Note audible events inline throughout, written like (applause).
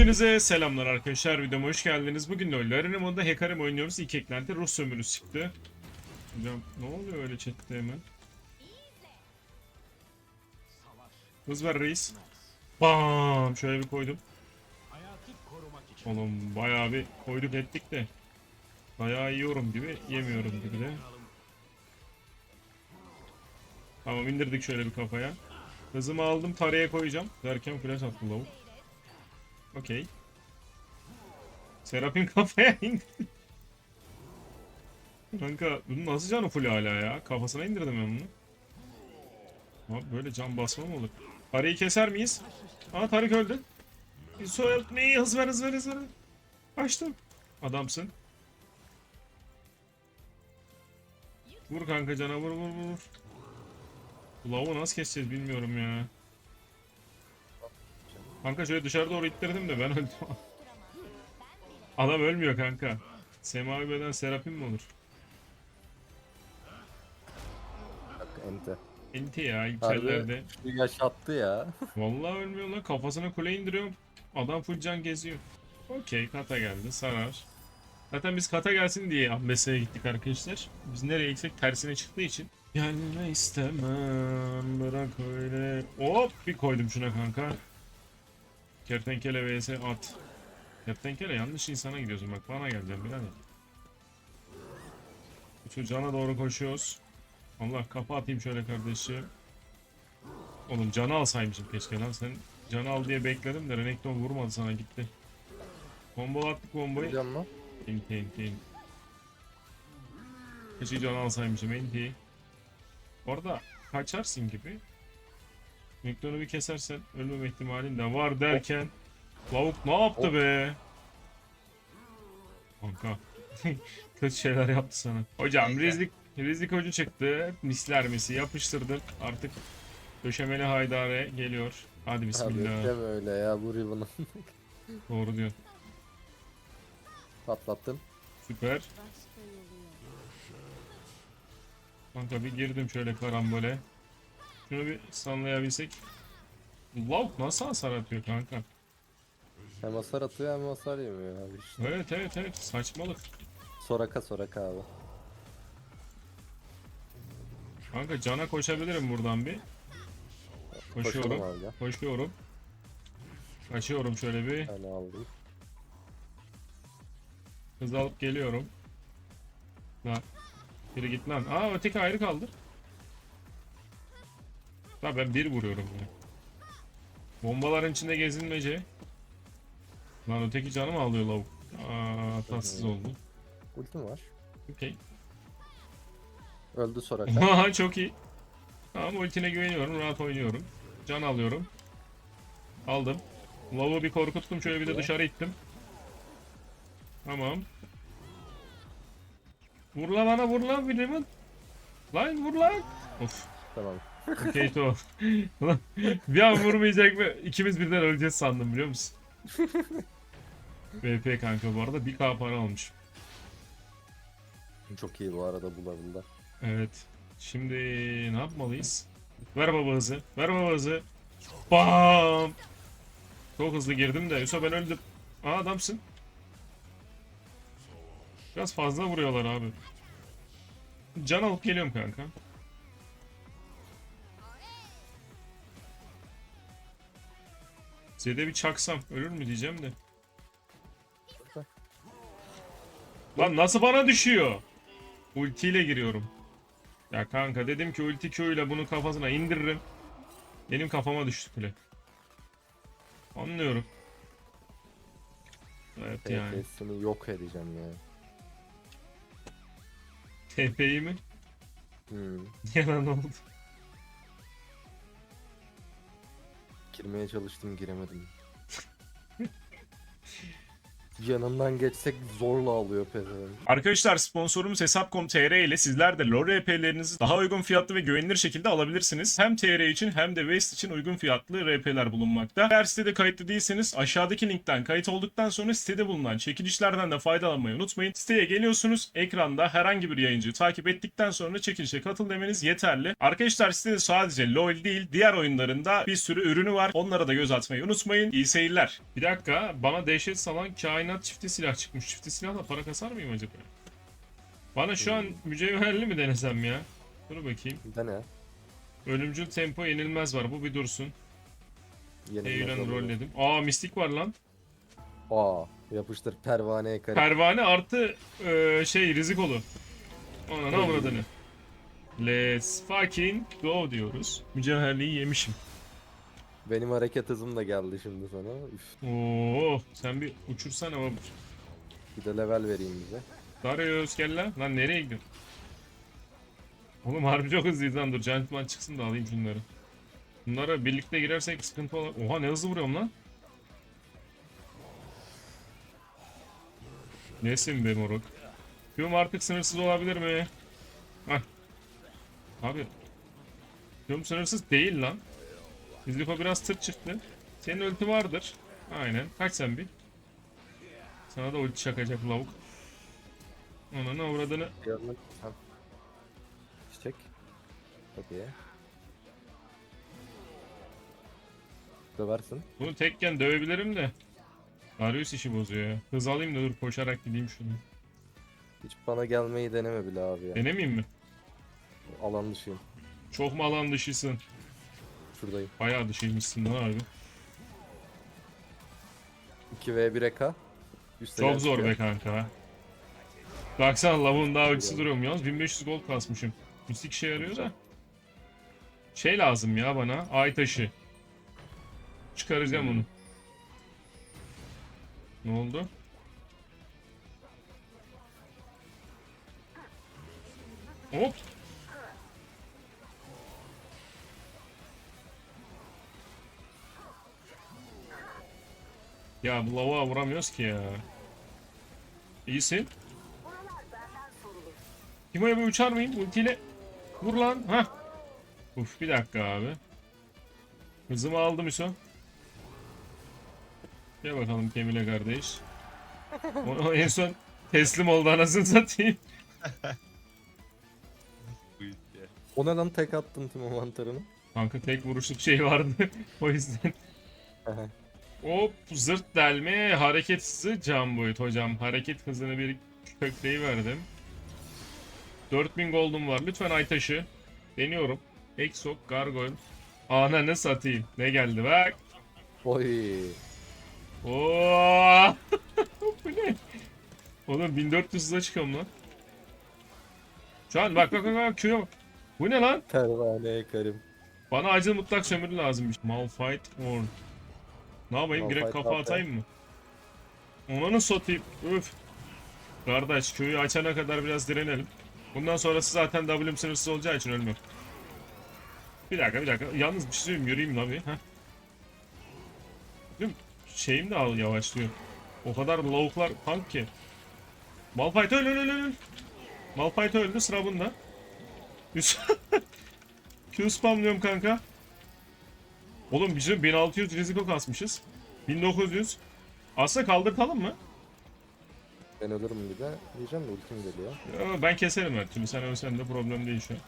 Hepinize selamlar arkadaşlar. Videoma hoş geldiniz. Bugün öyle. Arena modda Hecarim oynuyoruz. İlk eklenti Rus sömürüsü çıktı. Hocam ne oluyor öyle chatte hemen? Hız ver reis. Bam! Şöyle bir koydum. Oğlum bayağı bir koyduk ettik de. Bayağı yiyorum gibi yemiyorum gibi de. Tamam indirdik şöyle bir kafaya. Hızımı aldım taraya koyacağım. Derken flash attı lavuk. Okey. Serap'in (laughs) kafaya indi. Kanka bunun nasıl canı full hala ya? Kafasına indirdim ben bunu. Abi böyle can basma mı olur? Tarık'ı keser miyiz? Aa Tarık öldü. Soyal neyi hız ver hız ver hız ver. Açtım. Adamsın. Vur kanka cana vur vur vur. Lavuğu nasıl keseceğiz bilmiyorum ya. Kanka şöyle dışarı doğru ittirdim de ben öldüm. (laughs) Adam ölmüyor kanka. Semavi beden Serapim mi olur? Bak ente. Enti ya Harbi içerilerde. bir yaşattı ya. (laughs) Vallahi ölmüyor lan kafasına kule indiriyorum. Adam full can geziyor. Okey kata geldi sarar. Zaten biz kata gelsin diye Ambesa'ya gittik arkadaşlar. Biz nereye gitsek tersine çıktığı için. Gelme istemem bırak öyle. Hop bir koydum şuna kanka. Kertenkele vs at. Kertenkele yanlış insana gidiyorsun bak bana geleceğim birader. Şu cana doğru koşuyoruz. Allah kafa atayım şöyle kardeşim. Oğlum canı alsaymışım keşke lan sen. Canı al diye bekledim de Renekton vurmadı sana gitti. Combo attık bombayı. Musun? Enti enti enti. Keşke canı alsaymışım enti. Orada kaçarsın gibi. Renekton'u bir kesersen ölmeme ihtimalin de var derken. Lavuk ne yaptı be? Kanka. (laughs) Kötü şeyler yaptı sana. Hocam Rizlik Rizlik hoca çıktı. Misler misi yapıştırdık. Artık döşemeli haydare geliyor. Hadi Abi bismillah. deme öyle ya bu Riven'ı (laughs) Doğru diyor. patlattın. Süper. Kanka bir girdim şöyle karambole. Şunu bir sanlayabilsek. Lavuk nasıl hasar atıyor kanka? Hem hasar atıyor hem hasar yemiyor abi işte. Evet evet evet saçmalık. Soraka soraka abi. Kanka cana koşabilirim buradan bir. Koşuyorum. Koşalım abi. Koşuyorum. Kaçıyorum şöyle bir. Tane aldım. Hız alıp geliyorum. Lan. Biri git lan. Aa öteki ayrı kaldı. Ha ben bir vuruyorum ya. Bombaların içinde gezinmece. Lan öteki canı mı alıyor lavuk? Aa tatsız oldu. Ultim var. Okey. Öldü soraka. Aha çok iyi. Tamam ultine güveniyorum. Rahat oynuyorum. Can alıyorum. Aldım. Lavuğu bir korkuttum. Şöyle bir de dışarı ittim. Tamam. Vur lan bana vur lan William'ın. Lan vur lan. Of. tamam. Okey to. Ulan, bir an vurmayacak ve ikimiz birden öleceğiz sandım biliyor musun? VP kanka bu arada 1k para almış. Çok iyi bu arada bulabildi. Evet. Şimdi ne yapmalıyız? Ver baba hızı. Ver baba hızı. Bam! Çok hızlı girdim de. Yusuf ben öldüm. Aa adamsın. Biraz fazla vuruyorlar abi. Can alıp geliyorum kanka. Zede bir çaksam ölür mü diyeceğim de. Lan nasıl bana düşüyor? Ultiyle giriyorum. Ya kanka dedim ki ulti Q ile bunu kafasına indiririm. Benim kafama düştü kule. Anlıyorum. Evet yani. TP'sini yok edeceğim ya. TP'yi mi? Hmm. Yalan oldu. Girmeye çalıştım giremedim. Yanından geçsek zorla alıyor pezevenk. Arkadaşlar sponsorumuz Hesap.com.tr ile sizler de LoL RP'lerinizi daha uygun fiyatlı ve güvenilir şekilde alabilirsiniz. Hem TR için hem de Waste için uygun fiyatlı RP'ler bulunmakta. Eğer sitede kayıtlı değilseniz aşağıdaki linkten kayıt olduktan sonra sitede bulunan çekilişlerden de faydalanmayı unutmayın. Siteye geliyorsunuz ekranda herhangi bir yayıncıyı takip ettikten sonra çekilişe katıl demeniz yeterli. Arkadaşlar sitede sadece LoL değil diğer oyunlarında bir sürü ürünü var. Onlara da göz atmayı unutmayın. İyi seyirler. Bir dakika bana dehşet salan kainat çifti silah çıkmış. Çifti silahla para kasar mıyım acaba? Bana şu an mücevherli mi denesem ya? Dur bakayım. De ne? Ölümcül tempo yenilmez var. Bu bir dursun. Eğlen rolledim. Aa mistik var lan. Aa yapıştır pervaneye karı. Pervane artı e, şey rizikolu. Ona ne avradını. Let's fucking go diyoruz. Mücevherliği yemişim. Benim hareket hızım da geldi şimdi sana. Üf, Oo, sen bir uçursana baba. bir de level vereyim bize. Darius gel lan. Lan nereye gidiyorsun? Oğlum harbi çok hızlıyız lan dur. Giant Man çıksın da alayım şunları. Bunlara birlikte girersek sıkıntı olur. Oha ne hızlı vuruyorum lan. Nesin be moruk? Q'm artık sınırsız olabilir mi? Hah. Abi. Q'm sınırsız değil lan. Bizliko biraz tırt çıktı. Senin ulti vardır. Aynen. Kaç sen bir. Sana da ulti çakacak lavuk. Ananı avradını. Yanına sen. Çiçek. Hadi. Döversin. Bunu tekken dövebilirim de. Darius işi bozuyor ya. Hız alayım da dur koşarak gideyim şunu. Hiç bana gelmeyi deneme bile abi ya. Denemeyeyim mi? Alan dışıyım. Çok mu alan dışısın? Şuradayım. Bayağı dışıymışsın lan. 2v1'e Üst seviye Çok zor be kanka. Baksana lavuğun daha ultisi duruyorum yalnız 1500 gold kasmışım. Mistik işe yarıyor da. Şey lazım ya bana. Ay taşı. Çıkaracağım onu. Ne oldu? Hop. Ya bu lavuğa vuramıyoruz ki ya. İyisin. Timo'ya bir uçar mıyım? Ultiyle vur lan. Hah. Uf bir dakika abi. Hızımı aldım Hüso. Gel bakalım Kemile kardeş. O, o en son teslim oldu anasını satayım. (laughs) O ne lan tek attın Timo mantarını? Kanka tek vuruşluk şey vardı. (laughs) o yüzden. Hop zırt delme hareket hızı cam boyut hocam. Hareket hızını bir kökleyi verdim. 4000 gold'um var. Lütfen ay taşı. Deniyorum. Exok, Gargoyle. Ananı satayım. Ne geldi bak. Oy. Oo! (laughs) Bu ne? Oğlum 1400 hıza çıkıyorum lan. Şu an bak bak bak bak Q'ya bak. Bu ne lan? Pervaneye karım. Bana acil mutlak sömürü lazımmış. Malphite Horn. Ne yapayım? Direkt Malphite kafa atayım mı? Onanı satayım. Üf. Kardeş köyü açana kadar biraz direnelim. Bundan sonrası zaten W'm sınırsız olacağı için ölmem. Bir dakika bir dakika. Yalnız bir şey söyleyeyim yürüyeyim lan bir. Heh. Değil mi? Şeyim de al yavaşlıyor. O kadar lavuklar tank ki. Malphite öl öl öl öl. Malphite öldü sıra bunda. (laughs) Q spamlıyorum kanka. Oğlum bizim 1600 riziko kasmışız. 1900. Aslında kaldırtalım mı? Ben ölürüm bir de. Diyeceğim de ultim geliyor. Ya ben keserim her türlü. Sen ölsen de problem değil şu an.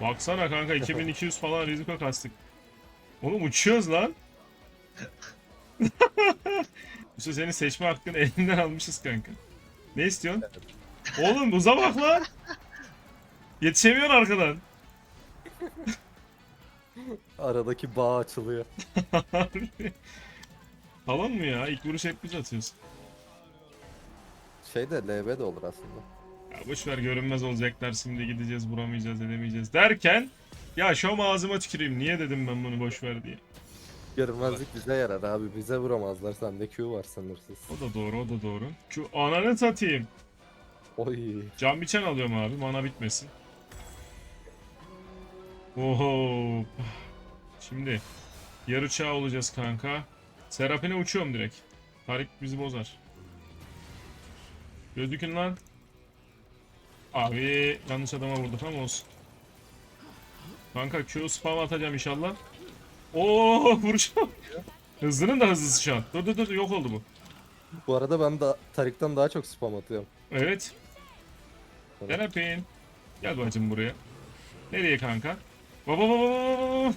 Baksana kanka (laughs) 2200 falan riziko kastık. Oğlum uçuyoruz lan. (laughs) Yusuf senin seçme hakkını elinden almışız kanka. Ne istiyorsun? Oğlum uza bak lan. (laughs) Yetişemiyorsun arkadan. Aradaki bağ açılıyor. (laughs) Tamam mı ya? İlk vuruş hep biz atıyoruz. Şey de LB de olur aslında. Ya boşver görünmez olacaklar şimdi gideceğiz vuramayacağız edemeyeceğiz derken ya şom ağzıma tüküreyim niye dedim ben bunu boşver diye. Görünmezlik bize yarar abi. Bize vuramazlar. Sende Q var sınırsız. O da doğru o da doğru. Şu ananı satayım. Oy. Can biçen alıyorum abi mana bitmesin. Oho. Şimdi yarı çağ olacağız kanka. Serapine uçuyorum direkt. Tarik bizi bozar. Gözükün lan. Abi yanlış adama vurduk ama olsun. Kanka Q spam atacağım inşallah. Oo (laughs) vuracağım. Hızlının da hızlısı şu an. Dur dur dur yok oldu bu. Bu arada ben de Tarik'ten daha çok spam atıyorum. Evet. Öpeyim. Gel bacım buraya. Nereye kanka? Baba baba baba baba.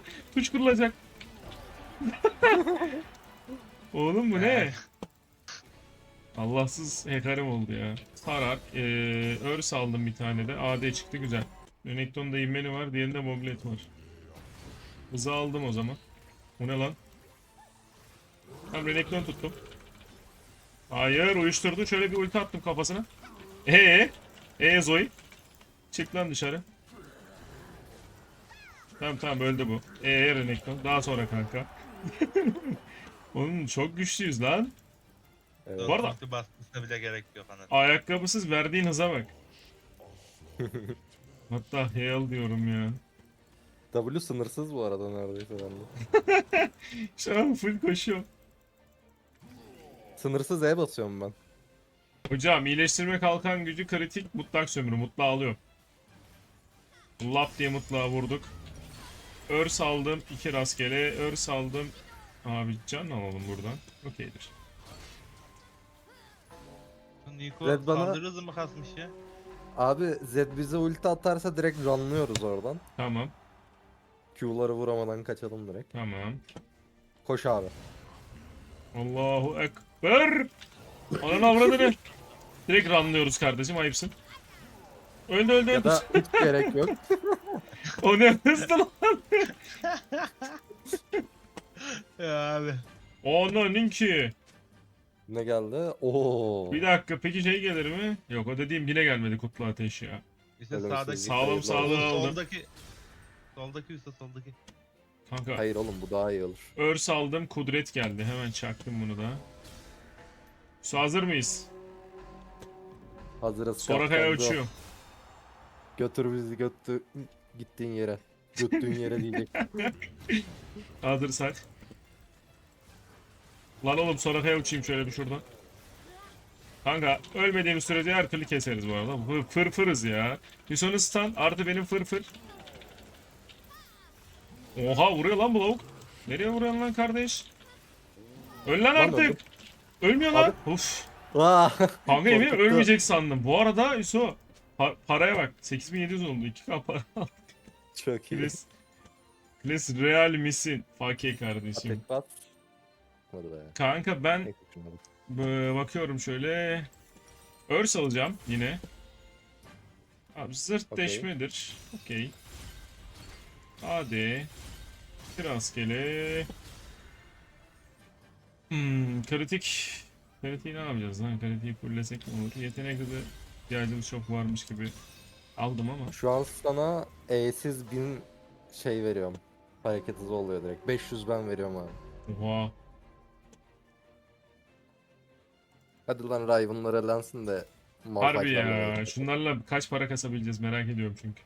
(laughs) Tuş kurulacak. (laughs) Oğlum bu ne? Allahsız hekarim oldu ya. Sarar. Ee, örs aldım bir tane de. AD çıktı güzel. Renekton'da inmeni var. Diğerinde mobilet var. Hızı aldım o zaman. Bu ne lan? Tamam Renekton tuttum. Hayır uyuşturdu. Şöyle bir ulti attım kafasına. Ee, ee Zoe. Çık lan dışarı. Tamam tamam öldü bu. Ee Renekton. Daha sonra kanka. (laughs) Oğlum çok güçlüyüz lan. Evet. Bu arada- basmasına bile gerek yok anasını. Ayakkabısız verdiğin hıza bak. (laughs) Hatta heal diyorum ya. W sınırsız bu arada neredeyse bende. (laughs) Şu an full koşuyor. Sınırsız E basıyorum ben. Hocam iyileştirme kalkan gücü kritik mutlak sömürü. Mutlağı alıyor. Lap diye mutlağı vurduk. Örs aldım. iki rastgele. Örs aldım. Abi can alalım buradan. Okeydir. Niko Red bana- saldırı hızı mı kasmış ya? Abi Z bize ulti atarsa direkt runlıyoruz oradan. Tamam. Q'ları vuramadan kaçalım direkt. Tamam. Koş abi. Allahu Ekber. Ananı avradını. Direkt ranlıyoruz kardeşim ayıpsın. Öldü öldü Ya öldü. da hiç gerek yok. (laughs) O ne hızlı lan. (laughs) Ya abi. Onun ki. Ne geldi? Oo. Bir dakika peki şey gelir mi? Yok o dediğim yine gelmedi kutlu ateş ya. İşte sağdaki. şey Sağlam sağlığı aldım. Soldaki. Soldaki üstte soldaki. Kanka Hayır oğlum bu daha iyi olur. örs aldım kudret geldi. Hemen çaktım bunu da. Su hazır mıyız? Hazırız. Kaptan, go. uçuyor. Götür bizi götü gittiğin yere. Göttüğün yere diyecek. (laughs) Hazırsak. Lan oğlum Soraka'ya uçayım şöyle bir şuradan. Kanka ölmediğimiz sürece her türlü keseriz bu arada. Fır, fır fırız ya. Hüsnü'nün stun artı benim fır fır. Oha vuruyor lan bu lavuk. Nereye vuruyorsun lan kardeş? Öl lan artık. öldüm. Ölmüyor lan. Uf. Kanka Korkuttu. ölmeyecek sandım. Bu arada Hüso pa- paraya bak. 8700 oldu. 2k para. (laughs) Çok iyi. Kles. Kles real misin? Fakir kardeşim. Tek bas. Hadi be. Kanka ben Tek bakıyorum şöyle. Örs alacağım yine. Abi zırt Okey. deşmedir. Okey. Hadi. Bir rastgele. Hmm, kritik. Kritiği ne yapacağız lan? Kritiği fullesek mi olur? Yetenekte de ihtiyacımız çok varmış gibi aldım ama. Şu an sana E'siz bin şey veriyorum. Hareket hızı oluyor direkt. 500 ben veriyorum abi. Oha. Hadi lan Riven'lara lensin de Harbi ya. Şunlarla kaç para kasabileceğiz merak ediyorum çünkü.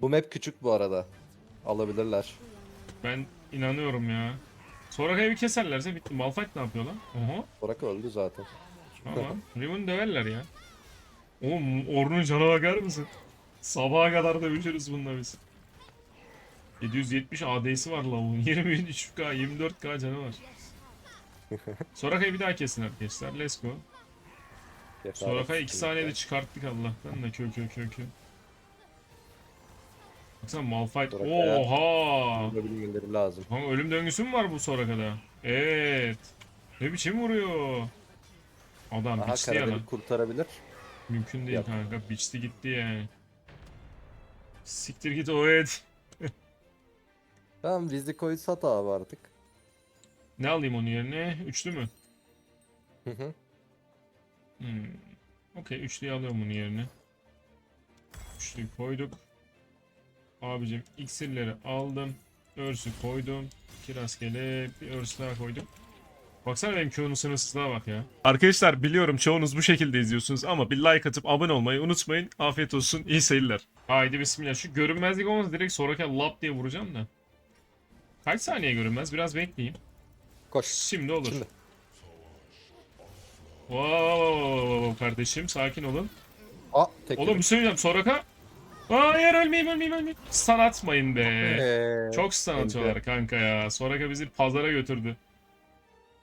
Bu map küçük bu arada. Alabilirler. Ben inanıyorum ya. Soraka'yı bir keserlerse bitti. Malphite ne yapıyor lan? Oha. Burak öldü zaten. Tamam. (laughs) Riven döverler ya. Oğlum Orn'un cana bakar mısın? Sabaha kadar dövüşürüz bununla biz. 770 AD'si var lavuğun. 23k, 24k canı var. (laughs) Soraka'yı bir daha kesin arkadaşlar. Let's go. Soraka'yı 2 saniyede çıkarttık Allah'tan da kö kö kö kö. Baksana Malphite. Oha! Lazım. Kanka ölüm döngüsü mü var bu Soraka'da? Evet. Ne biçim vuruyor? Adam Aha biçti ya lan. Kurtarabilir. Mümkün değil Yap. kanka. Biçti gitti yani. Siktir git o et. (laughs) Tamam Riziko'yu sat abi artık. Ne alayım onun yerine? Üçlü mü? Hı hı. Hmm. Okey üçlüyü alıyorum bunun yerine. Üçlüyü koyduk. Abicim iksirleri aldım. Örsü koydum. İki rastgele bir örs daha koydum. Baksana benim Q'nun sınırsızlığa bak ya. Arkadaşlar biliyorum çoğunuz bu şekilde izliyorsunuz ama bir like atıp abone olmayı unutmayın. Afiyet olsun iyi seyirler. Haydi bismillah. Şu görünmezlik olmasa direkt sonraki lap diye vuracağım da. Kaç saniye görünmez? Biraz bekleyeyim. Koş. Şimdi olur. Şimdi. Wow kardeşim sakin olun. Aa tek Oğlum bir şey söyleyeceğim Soraka. Hayır ölmeyeyim ölmeyeyim ölmeyeyim. Stun atmayın be. Ee, Çok stun ente. atıyorlar kanka ya. Soraka bizi pazara götürdü.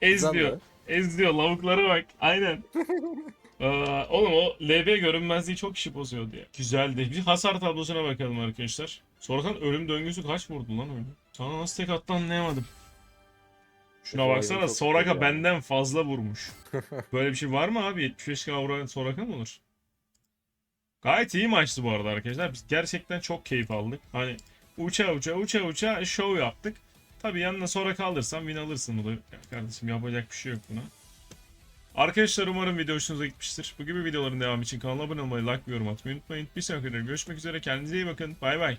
Ez güzel diyor. be. Ez diyor lavuklara bak. Aynen. (laughs) Aa, oğlum o LB görünmezliği çok işi bozuyordu ya. Güzeldi. Bir hasar tablosuna bakalım arkadaşlar. Sorakan ölüm döngüsü kaç vurdu lan öyle? Sana nasıl tek attı anlayamadım. Şuna baksana Soraka benden fazla vurmuş. (laughs) Böyle bir şey var mı abi? 75k vuran Soraka mı olur? Gayet iyi maçtı bu arada arkadaşlar. Biz gerçekten çok keyif aldık. Hani uça uça uça uça show yaptık. Tabi yanına sonra kalırsan win alırsın bu da. Ya kardeşim yapacak bir şey yok buna. Arkadaşlar umarım video hoşunuza gitmiştir. Bu gibi videoların devamı için kanala abone olmayı, like ve yorum atmayı unutmayın. Bir sonraki videoda görüşmek üzere. Kendinize iyi bakın. Bay bay.